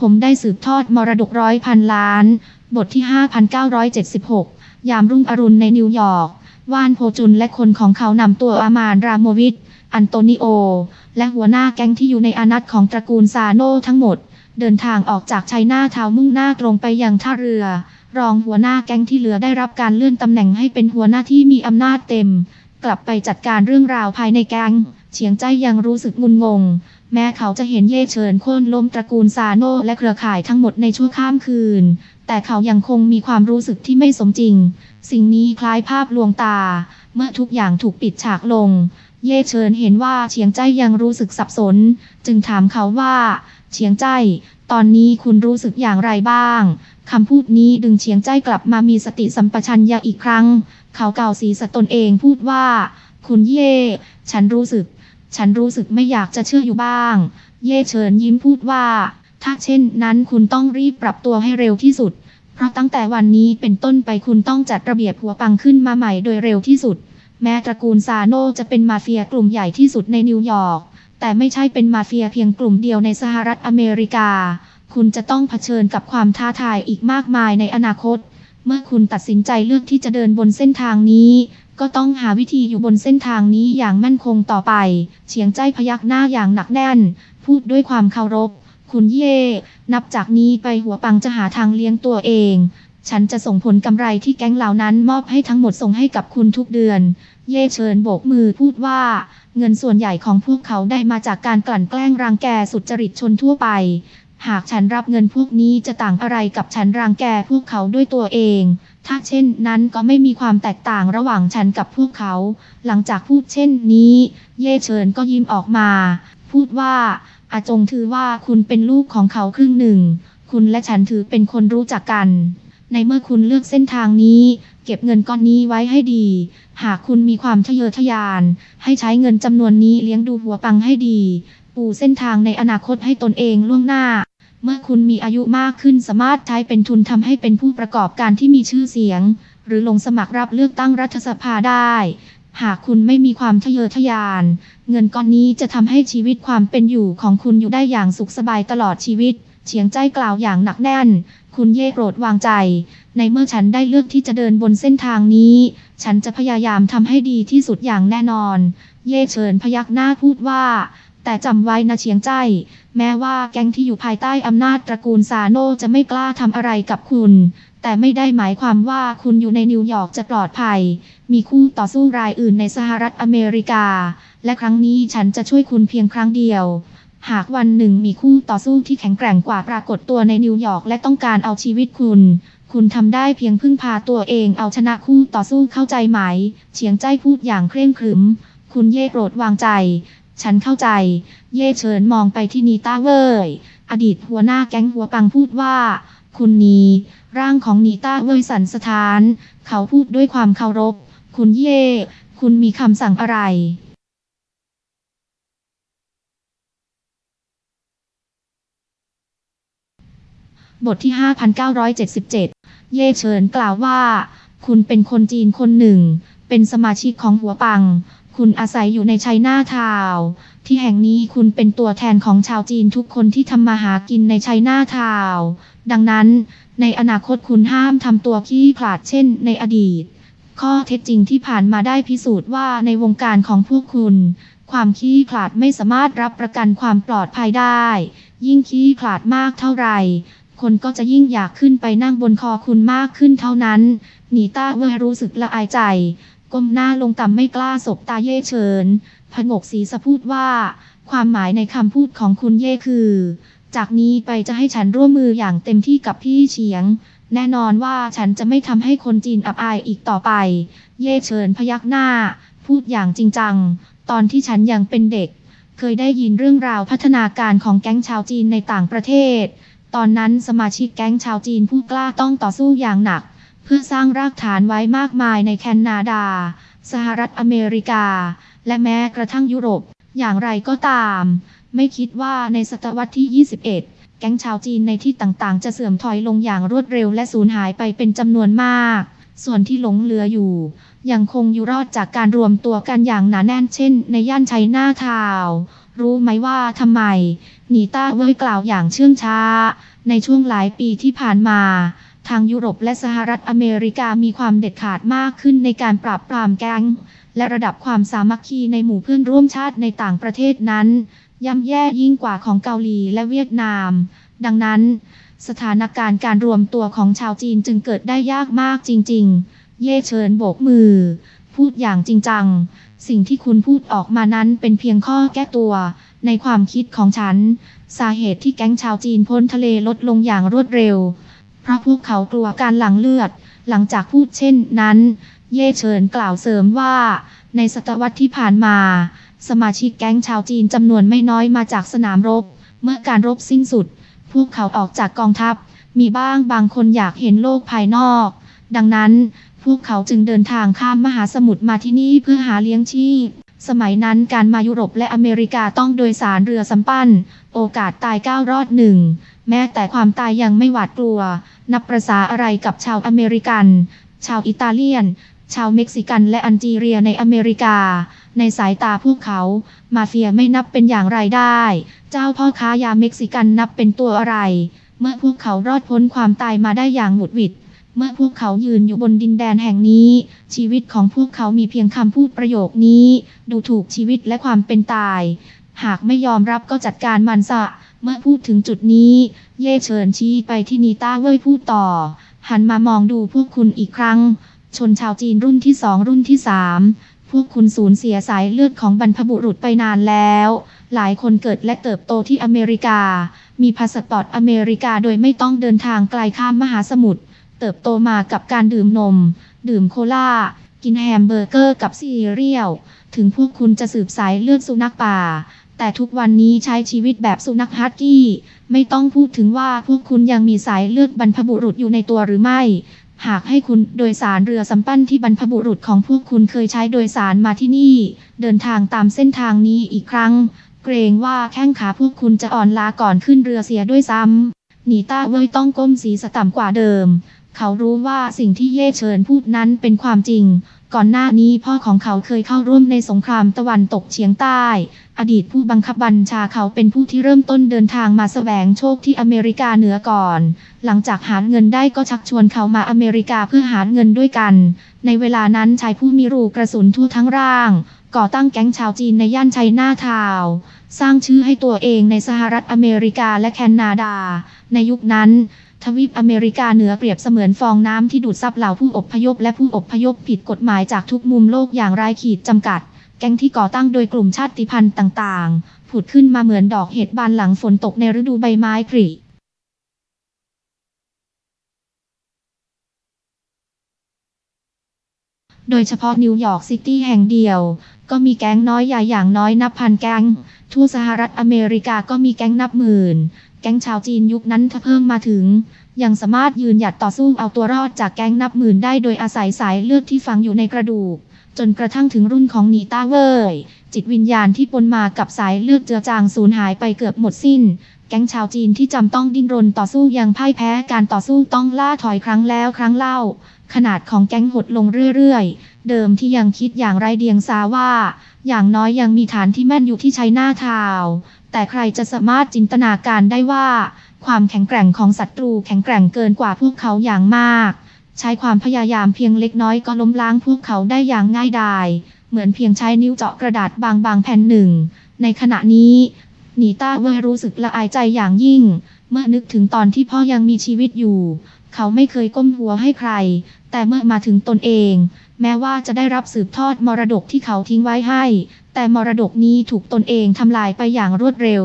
ผมได้สืบทอดมรดกร้อยพันล้าน บทที่ 5976 ยามรุ่งอรุณในนิวยอร์ก ว่านโพจุนและคนของเขานำตัวอามานรามวิทอันโตนิโอ และหัวหน้าแก๊งที่อยู่ในอานัตของตระกูลซาโนทั้งหมด เดินทางออกจากชัยนาทาวมุ่งหน้าตรงไปยังท่าเรือ รองหัวหน้าแก๊งที่เหลือได้รับการเลื่อนตำแหน่งให้เป็นหัวหน้าที่มีอำนาจเต็ม กลับไปจัดการเรื่องราวภายในแก๊งเฉียงใจยังรู้สึกงุนงง แม้เขาจะเห็นเย่เฉินโค่นล้มตระกูลซาโนและเครือข่ายทั้งหมดในชั่วข้ามคืน แต่เขายังคงมีความรู้สึกที่ไม่สมจริง สิ่งนี้คล้ายภาพลวงตา เมื่อทุกอย่างถูกปิดฉากลง เย่เฉินเห็นว่าเฉียงใจยังรู้สึกสับสน จึงถามเขาว่าเฉียงใจ ตอนนี้คุณรู้สึกอย่างไรบ้าง คำพูดนี้ดึงเฉียงใจกลับมามีสติสัมปชัญญะอีกครั้ง เขาเก่าสีสตนเองพูดว่า คุณเย่ ฉันรู้สึก ฉันรู้สึกไม่อยากจะเชื่ออยู่บ้าง เย่เฉินยิ้มพูดว่า ถ้าเช่นนั้นคุณต้องรีบปรับตัวให้เร็วที่สุด เพราะตั้งแต่วันนี้เป็นต้นไปคุณต้องจัดระเบียบหัวปังขึ้นมาใหม่โดยเร็วที่สุด แม้ตระกูลซาโนจะเป็นมาเฟียกลุ่มใหญ่ที่สุดในนิวยอร์ก แต่ไม่ใช่เป็นมาเฟียเพียงกลุ่มเดียวในสหรัฐอเมริกา คุณจะต้องเผชิญกับความท้าทายอีกมากมายในอนาคต เมื่อคุณตัดสินใจเลือกที่จะเดินบนเส้นทางนี้ ก็ต้องหาวิธีอยู่บนเส้นทางนี้อย่างมั่นคงต่อไป เฉียงใจพยักหน้าอย่างหนักแน่น พูดด้วยความเคารพ คุณเย่ นับจากนี้ไปหัวปังจะหาทางเลี้ยงตัวเอง ฉันจะส่งผลกำไรที่แก๊งเหล่านั้นมอบให้ทั้งหมดส่งให้กับคุณทุกเดือน เย่เชิญโบกมือพูดว่า เงินส่วนใหญ่ของพวกเขาได้มาจากการกลั่นแกล้งรังแกสุจริตชนทั่วไป หากฉันรับเงินพวกนี้จะต่างอะไรกับฉันรังแกพวกเขาด้วยตัวเอง ถ้าเช่นนั้นก็ไม่มีความแตกต่างระหว่างฉันกับพวกเขา หลังจากพูดเช่นนี้ เย่เฉินก็ยิ้มออกมา พูดว่า อาจงถือว่าคุณเป็นลูกของเขาครึ่งหนึ่ง คุณและฉันถือเป็นคนรู้จักกัน ในเมื่อคุณเลือกเส้นทางนี้ เก็บเงินก้อนนี้ไว้ให้ดี หากคุณมีความทะเยอทะยาน ให้ใช้เงินจำนวนนี้เลี้ยงดูหัวปังให้ดีปูเส้นทางในอนาคตให้ตนเองล่วงหน้า เมื่อคุณมีอายุมากขึ้นสามารถใช้เป็นทุนทำให้เป็นผู้ประกอบการที่มีชื่อเสียง หรือลงสมัครรับเลือกตั้งรัฐสภาได้ หากคุณไม่มีความทะเยอทะยาน เงินก้อนนี้จะทำให้ชีวิตความเป็นอยู่ของคุณอยู่ได้อย่างสุขสบายตลอดชีวิต เฉียงใจกล่าวอย่างหนักแน่น คุณเย่โปรดวางใจ ในเมื่อฉันได้เลือกที่จะเดินบนเส้นทางนี้ ฉันจะพยายามทำให้ดีที่สุดอย่างแน่นอน เย่เฉินพยักหน้าพูดว่า แต่จำไว้นะเฉียงใจ แม้ว่าแก๊งที่อยู่ภายใต้อำนาจตระกูลซาโนจะไม่กล้าทำอะไรกับคุณ แต่ไม่ได้หมายความว่าคุณอยู่ในนิวยอร์กจะปลอดภัย มีคู่ต่อสู้รายอื่นในสหรัฐอเมริกา และครั้งนี้ฉันจะช่วยคุณเพียงครั้งเดียว หากวันหนึ่งมีคู่ต่อสู้ที่แข็งแกร่งกว่าปรากฏตัวในนิวยอร์กและต้องการเอาชีวิตคุณคุณทำได้เพียงพึ่งพาตัวเองเอาชนะคู่ต่อสู้เข้าใจไหม เฉียงใจพูดอย่างเคร่งครึม คุณเย่โปรดวางใจ ฉันเข้าใจ เย่เฉินมองไปที่นีต้าเว่ย อดีตหัวหน้าแก๊งหัวปังพูดว่า คุณนี ร่างของนีต้าเว่ยสันสถาน เขาพูดด้วยความเคารพ คุณเย่ คุณมีคำสั่งอะไรบทที่ 5977 เย่เฉินกล่าวว่า คุณเป็นคนจีนคนหนึ่ง เป็นสมาชิกของหัวปัง คุณอาศัยอยู่ในชัยนาทาวที่แห่งนี้คุณเป็นตัวแทนของชาวจีนทุกคนที่ทำมาหากินในชัยนาทาวดังนั้น ในอนาคตคุณห้ามทำตัวขี้ขลาดเช่น ในอดีต ข้อเท็จจริงที่ผ่านมาได้พิสูจน์ว่าในวงการของพวกคุณ ความขี้ขลาดไม่สามารถรับประกันความปลอดภัยได้ ยิ่งขี้ขลาดมากเท่าไหร่คนก็จะยิ่งอยากขึ้นไปนั่งบนคอคุณมากขึ้นเท่านั้นหนีต้าเวยรู้สึกละอายใจ ก้มหน้าลงต่ำไม่กล้าสบตาเย่เฉินพงกศีสะพูดว่า ความหมายในคำพูดของคุณเย่คือ จากนี้ไปจะให้ฉันร่วมมืออย่างเต็มที่กับพี่เฉียง แน่นอนว่าฉันจะไม่ทำให้คนจีนอับอายอีกต่อไป เย่เฉินพยักหน้า พูดอย่างจริงจัง ตอนที่ฉันยังเป็นเด็ก เคยได้ยินเรื่องราวพัฒนาการของแก๊งชาวจีนในต่างประเทศ ตอนนั้นสมาชิกแก๊งชาวจีนผู้กล้าต้องต่อสู้อย่างหนัก เพื่อสร้างรากฐานไว้มากมายในแคนาดา สหรัฐอเมริกา และแม้กระทั่งยุโรป อย่างไรก็ตาม ไม่คิดว่าในศตวรรษที่ 21 แก๊งชาวจีนในที่ต่างๆ จะเสื่อมถอยลงอย่างรวดเร็วและสูญหายไปเป็นจำนวนมาก ส่วนที่หลงเหลืออยู่ ยังคงอยู่รอดจากการรวมตัวกันอย่างหนาแน่นเช่น ในย่านชัยนาทาวน์รู้ไหมว่าทำไมนีต้าเว่ยกล่าวอย่างเชื่องช้า ในช่วงหลายปีที่ผ่านมา ทางยุโรปและสหรัฐอเมริกามีความเด็ดขาดมากขึ้นในการปราบปรามแก๊งและระดับความสามัคคีในหมู่เพื่อนร่วมชาติในต่างประเทศนั้น ย่ำแย่ยิ่งกว่าของเกาหลีและเวียดนาม ดังนั้น สถานการณ์การรวมตัวของชาวจีนจึงเกิดได้ยากมากจริง ๆ เย่เฉินโบกมือ พูดอย่างจริงจัง สิ่งที่คุณพูดออกมานั้นเป็นเพียงข้อแก้ตัว ในความคิดของฉัน สาเหตุที่แก๊งชาวจีนพ้นทะเลลดลงอย่างรวดเร็ว เพราะพวกเขากลัวการหลั่งเลือด หลังจากพูดเช่นนั้น เย่เฉินกล่าวเสริมว่า ในศตวรรษที่ผ่านมา สมาชิกแก๊งชาวจีนจำนวนไม่น้อยมาจากสนามรบ เมื่อการรบสิ้นสุด พวกเขาออกจากกองทัพ มีบ้างบางคนอยากเห็นโลกภายนอก ดังนั้น พวกเขาจึงเดินทางข้ามมหาสมุทรมาที่นี่เพื่อหาเลี้ยงชีพสมัยนั้นการมายุโรปและอเมริกาต้องโดยสารเรือสำปั้น โอกาสตายก้าวรอดหนึ่ง แม้แต่ความตายยังไม่หวาดกลัว นับประษาอะไรกับชาวอเมริกัน ชาวอิตาเลียน ชาวเม็กซิกันและอันจีเรียในอเมริกา ในสายตาพวกเขา มาเฟียไม่นับเป็นอย่างไรได้ เจ้าพ่อค้ายาเม็กซิกันนับเป็นตัวอะไร เมื่อพวกเขารอดพ้นความตายมาได้อย่างหมุดหวิดเมื่อพวกเขายืนอยู่บนดินแดนแห่งนี้ ชีวิตของพวกเขามีเพียงคำพูดประโยคนี้ ดูถูกชีวิตและความเป็นตาย หากไม่ยอมรับก็จัดการมันซะ เมื่อพูดถึงจุดนี้ เย่เฉินชี้ไปที่นีต้าเว่ยพูดต่อ หันมามองดูพวกคุณอีกครั้ง ชนชาวจีนรุ่นที่สองรุ่นที่สามพวกคุณสูญเสียสายเลือดของบรรพบุรุษไปนานแล้ว หลายคนเกิดและเติบโตที่อเมริกา มีพาสปอร์ตอเมริกาโดยไม่ต้องเดินทางไกลข้ามมหาสมุทร เติบโตมากับการดื่มนม ดื่มโคลากินแฮมเบอร์เกอร์กับซีเรียล ถึงพวกคุณจะสืบสายเลือดสุนัขป่า แต่ทุกวันนี้ใช้ชีวิตแบบสุนัขฮัสกี้ ไม่ต้องพูดถึงว่าพวกคุณยังมีสายเลือดบรรพบุรุษอยู่ในตัวหรือไม่ หากให้คุณโดยสารเรือสำปั้นที่บรรพบุรุษของพวกคุณเคยใช้โดยสารมาที่นี่ เดินทางตามเส้นทางนี้อีกครั้ง เกรงว่าแข้งขาพวกคุณจะอ่อนล้าก่อนขึ้นเรือเสียด้วยซ้ำหนีต้าเว่ยต้องก้มศีรษะต่ำกว่าเดิม เขารู้ว่าสิ่งที่เย่เฉินพูดนั้นเป็นความจริง ก่อนหน้านี้พ่อของเขาเคยเข้าร่วมในสงครามตะวันตกเฉียงใต้ อดีตผู้บังคับบัญชาเขาเป็นผู้ที่เริ่มต้นเดินทางมาแสวงโชคที่อเมริกาเหนือก่อน หลังจากหาเงินได้ก็ชักชวนเขามาอเมริกาเพื่อหาเงินด้วยกัน ในเวลานั้นชายผู้มีรูกระสุนทั่วทั้งร่าง ก่อตั้งแก๊งชาวจีนในย่านไชน่าทาว์สร้างชื่อให้ตัวเองในสหรัฐอเมริกาและแคนาดา ในยุคนั้น ทวีปอเมริกาเหนือเปรียบเสมือนฟองน้ำที่ดูดซับเหล่าผู้อพยพและผู้อพยพผิดกฎหมายจากทุกมุมโลกอย่างไร้ขีดจำกัด แก๊งที่ก่อตั้งโดยกลุ่มชาติพันธุ์ต่างๆ ผุดขึ้นมาเหมือนดอกเห็ดบานหลังฝนตกในฤดูใบไม้ผลิโดยเฉพาะนิวยอร์กซิตี้แห่งเดียว ก็มีแก๊งน้อยใหญ่อย่างน้อยนับพันแก๊ง ทั่วสหรัฐอเมริกาก็มีแก๊งนับหมื่น แก๊งชาวจีนยุคนั้นถ้าเพิ่มมาถึง ยังสามารถยืนหยัดต่อสู้เอาตัวรอดจากแก๊งนับหมื่นได้โดยอาศัยสายเลือดที่ฝังอยู่ในกระดูก จนกระทั่งถึงรุ่นของนีต้าเว่ยจิตวิญญาณที่ปนมากับสายเลือดเจือจางสูญหายไปเกือบหมดสิ้น แก๊งชาวจีนที่จำต้องดิ้นรนต่อสู้ยังพ่ายแพ้การต่อสู้ต้องล่าถอยครั้งแล้วครั้งเล่า ขนาดของแก๊งหดลงเรื่อยๆ เดิมที่ยังคิดอย่างไรเดียงสาว่า อย่างน้อยยังมีฐานที่แม่นอยู่ที่ชัยนาทาว แต่ใครจะสามารถจินตนาการได้ว่า ความแข็งแกร่งของศัตรูแข็งแกร่งเกินกว่าพวกเขาอย่างมาก ใช้ความพยายามเพียงเล็กน้อยก็ล้มล้างพวกเขาได้อย่างง่ายดาย เหมือนเพียงใช้นิ้วเจาะกระดาษบางๆแผ่นหนึ่ง ในขณะนี้นีต้าเวยรู้สึกละอายใจอย่างยิ่ง เมื่อนึกถึงตอนที่พ่อยังมีชีวิตอยู่ เขาไม่เคยก้มหัวให้ใคร แต่เมื่อมาถึงตนเอง แม้ว่าจะได้รับสืบทอดมรดกที่เขาทิ้งไว้ให้ แต่มรดกนี้ถูกตนเองทำลายไปอย่างรวดเร็ว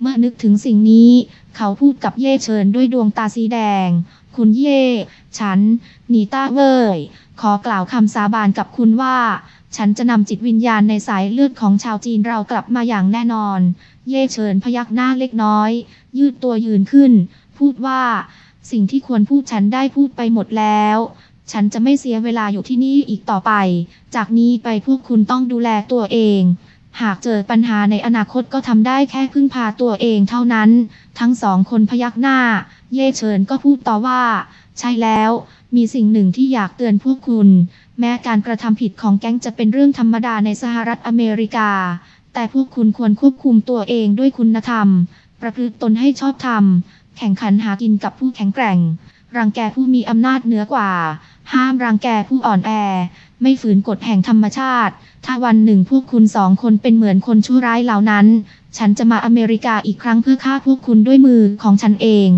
เมื่อนึกถึงสิ่งนี้ เขาพูดกับเย่เชิญด้วยดวงตาสีแดง คุณเย่ ฉันนีต้าเว่ย ขอกล่าวคำสาบานกับคุณว่า ฉันจะนำจิตวิญญาณในสายเลือดของชาวจีนเรากลับมาอย่างแน่นอน เย่เชิญพยักหน้าเล็กน้อย ยืดตัวยืนขึ้น พูดว่า สิ่งที่ควรพูดฉันได้พูดไปหมดแล้ว ฉันจะไม่เสียเวลาอยู่ที่นี่อีกต่อไป จากนี้ไปพวกคุณต้องดูแลตัวเอง หากเจอปัญหาในอนาคตก็ทำได้แค่พึ่งพาตัวเองเท่านั้น ทั้งสองคนพยักหน้า เย่เฉินก็พูดต่อว่า ใช่แล้ว มีสิ่งหนึ่งที่อยากเตือนพวกคุณ แม้การกระทำผิดของแก๊งจะเป็นเรื่องธรรมดาในสหรัฐอเมริกา แต่พวกคุณควรควบคุมตัวเองด้วยคุณธรรม ประพฤติตนให้ชอบธรรม แข่งขันหากินกับผู้แข็งแกร่ง รังแกผู้มีอำนาจเหนือกว่า ห้ามรังแกผู้อ่อนแอ ไม่ฝืนกฎแห่งธรรมชาติ ถ้าวันหนึ่งพวกคุณสองคนเป็นเหมือนคนชั่วร้ายเหล่านั้น ฉันจะมาอเมริกาอีกครั้งเพื่อฆ่าพวกคุณด้วยมือของฉันเอง